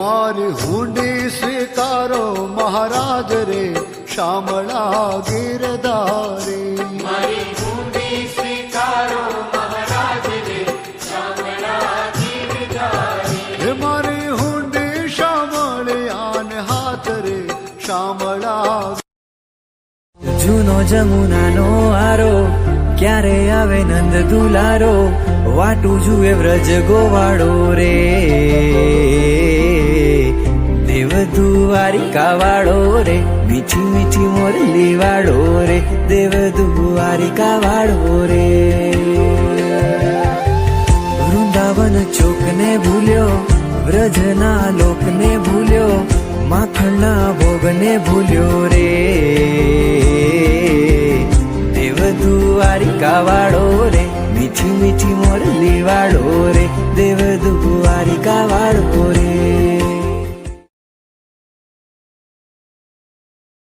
મારી હુંડી સ્વીકારો મહારાજ રે શામળા ગીરધારે. મારી ભૂમિ સ્વીકારો મહારાજ રે શામળા ગીરધારી. મારી હુંડી શામળિયાન હાથ રે શામળા જૂનો જમુનાનો આરો ક્યારે આવે નંદ દુલારો? વાટું જુએ વ્રજ ગોવાળો રે. દ્વારિકા વાળો રે, મીઠી મીઠી મોરલી વાળો રે દેવ દ્વારિકા વાળો રે. વૃંદાવન ચોકને ભૂલ્યો, વ્રજના લોકને ભૂલ્યો, માખણના ભોગને ભૂલ્યો રે. દેવ દ્વારિકા વાળો રે, મીઠી મીઠી મોરલી વાળો રે દેવ